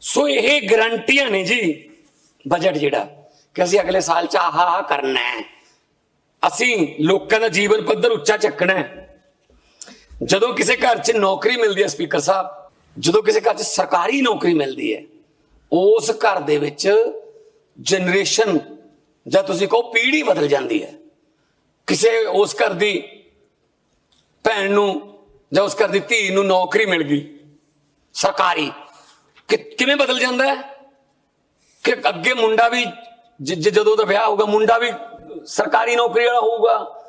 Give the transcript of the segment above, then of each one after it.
ਸੋ ਇਹ ਗਰੰਟੀਆਂ ਨੇ ਜੀ ਬਜਟ ਜਿਹੜਾ ਕਿ ਅਸੀਂ ਅਗਲੇ ਸਾਲ ਚ ਆਹ ਆਹ ਕਰਨਾ ਹੈ। ਅਸੀਂ ਲੋਕਾਂ ਦਾ ਜੀਵਨ ਪੱਧਰ ਉੱਚਾ ਚੱਕਣਾ ਹੈ। ਜਦੋਂ ਕਿਸੇ ਘਰ 'ਚ ਨੌਕਰੀ ਮਿਲਦੀ ਹੈ ਸਪੀਕਰ ਸਾਹਿਬ, ਜਦੋਂ ਕਿਸੇ ਘਰ 'ਚ ਸਰਕਾਰੀ ਨੌਕਰੀ ਮਿਲਦੀ ਹੈ, ਉਸ ਘਰ ਦੇ ਵਿੱਚ ਜਨਰੇਸ਼ਨ ਜਾਂ ਤੁਸੀਂ ਕਹੋ ਪੀੜ੍ਹੀ ਬਦਲ ਜਾਂਦੀ ਹੈ। ਕਿਸੇ ਉਸ ਘਰ ਦੀ ਭੈਣ ਨੂੰ ਜਾਂ ਉਸ ਘਰ ਦੀ ਧੀ ਨੂੰ ਨੌਕਰੀ ਮਿਲ ਗਈ, ਸਰਕਾਰੀ ਕਿ ਕਿਵੇਂ ਬਦਲ ਜਾਂਦਾ ਹੈ? ਕਿ ਅੱਗੇ ਮੁੰਡਾ ਵੀ ਜ- ਜਦੋਂ ਦਾ ਵਿਆਹ ਹੋਊਗਾ, ਮੁੰਡਾ ਵੀ ਸਰਕਾਰੀ ਨੌਕਰੀ ਵਾਲਾ ਹੋਊਗਾ,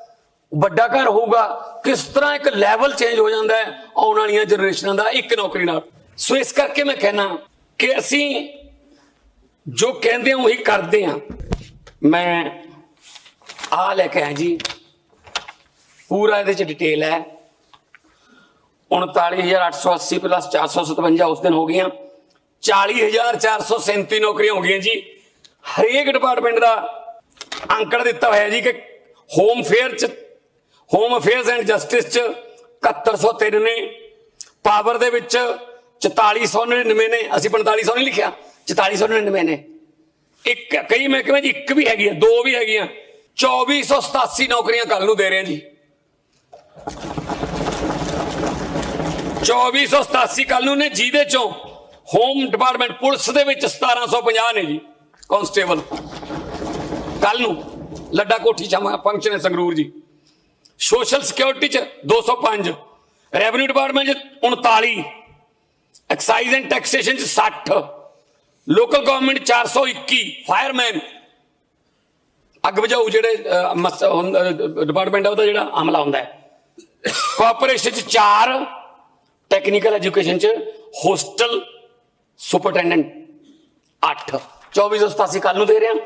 ਵੱਡਾ ਘਰ ਹੋਊਗਾ, ਕਿਸ ਤਰ੍ਹਾਂ ਇੱਕ ਲੈਵਲ ਚੇਂਜ ਹੋ ਜਾਂਦਾ ਹੈ ਆਉਣ ਵਾਲੀਆਂ ਜਨਰੇਸ਼ਨਾਂ ਦਾ ਇੱਕ ਨੌਕਰੀ ਨਾਲ? ਸੋ ਇਸ ਕਰਕੇ ਮੈਂ ਕਹਿਣਾ ਕਿ ਅਸੀਂ ਜੋ ਕਹਿੰਦੇ ਹਾਂ, ਉਹੀ ਕਰਦੇ ਹਾਂ। ਮੈਂ ਆ ਲੈ ਕੇ ਆਇਆ ਜੀ। ਪੂਰਾ ਇਹਦੇ ਚ ਡਿਟੇਲ ਹੈ। 39880 ਪਲੱਸ 457 ਉਸ ਦਿਨ ਹੋ ਗਈਆਂ। 40437 ਨੌਕਰੀਆਂ ਹੋ ਗਈਆਂ ਜੀ। ਹਰੇਕ ਡਿਪਾਰਟਮੈਂਟ ਦਾ ਅੰਕੜਾ ਦਿੱਤਾ ਹੋਇਆ ਜੀ ਕਿ ਹੋਮ ਫੇਅਰ ਚ ਹੋਮ ਅਫੇਅਰਸ ਐਂਡ ਜਸਟਿਸ ਚ 7103 ਨੇ ਪਾਵਰ ਦੇ ਵਿੱਚ 4499 ਨੇ, ਅਸੀਂ 4500 ਨਹੀਂ ਲਿਖਿਆ 4499 ਨੇ। ਇੱਕ, ਕਈ ਮਹਿਕਮੇ ਜੀ ਇੱਕ ਵੀ ਹੈਗੀ ਆ, ਦੋ ਵੀ ਹੈਗੀਆਂ 2487 ਨੌਕਰੀਆਂ ਕੱਲ ਨੂੰ ਦੇ ਰਹੇ ਆ ਜੀ। 2487 ਕੱਲ ਨੂੰ ਨੇ ਜਿਹਦੇ ਚੋਂ ਹੋਮ ਡਿਪਾਰਟਮੈਂਟ ਪੁਲਿਸ ਦੇ ਵਿੱਚ 1750 ਨੇ ਜੀ ਕਾਂਸਟੇਬਲ ਕੱਲ ਨੂੰ ਲੱਡਾ ਕੋਠੀ ਚ ਫੰਕਸ਼ਨ ਹੈ ਸੰਗਰੂਰ ਜੀ। ਸੋਸ਼ਲ ਸਿਕਿਉਰਿਟੀ ਚ 205 ਰੈਵਨਿਊ ਡਿਪਾਰਟਮੈਂਟ ਚ 39 ਐਕਸਾਈਜ਼ ਐਂਡ ਟੈਕਸੇਸ਼ਨ ਚ 60 ਲੋਕਲ ਗਵਰਨਮੈਂਟ 421 ਫਾਇਰਮੈਨ ਅੱਗ ਬੁਝਾਊ ਜਿਹੜੇ ਡਿਪਾਰਟਮੈਂਟ ਆ ਉਹਦਾ ਜਿਹੜਾ ਅਮਲਾ ਹੁੰਦਾ ਹੈ। ਕਾਰਪੋਰੇਸ਼ਨ ਚ 4 ਟੈਕਨੀਕਲ ਐਜੂਕੇਸ਼ਨ ਚ ਹੋਸਟਲ ਸੁਪਰਟੈਂਡੈਂਟ 8 2487 ਕੱਲ ਨੂੰ ਦੇ ਰਿਹਾ।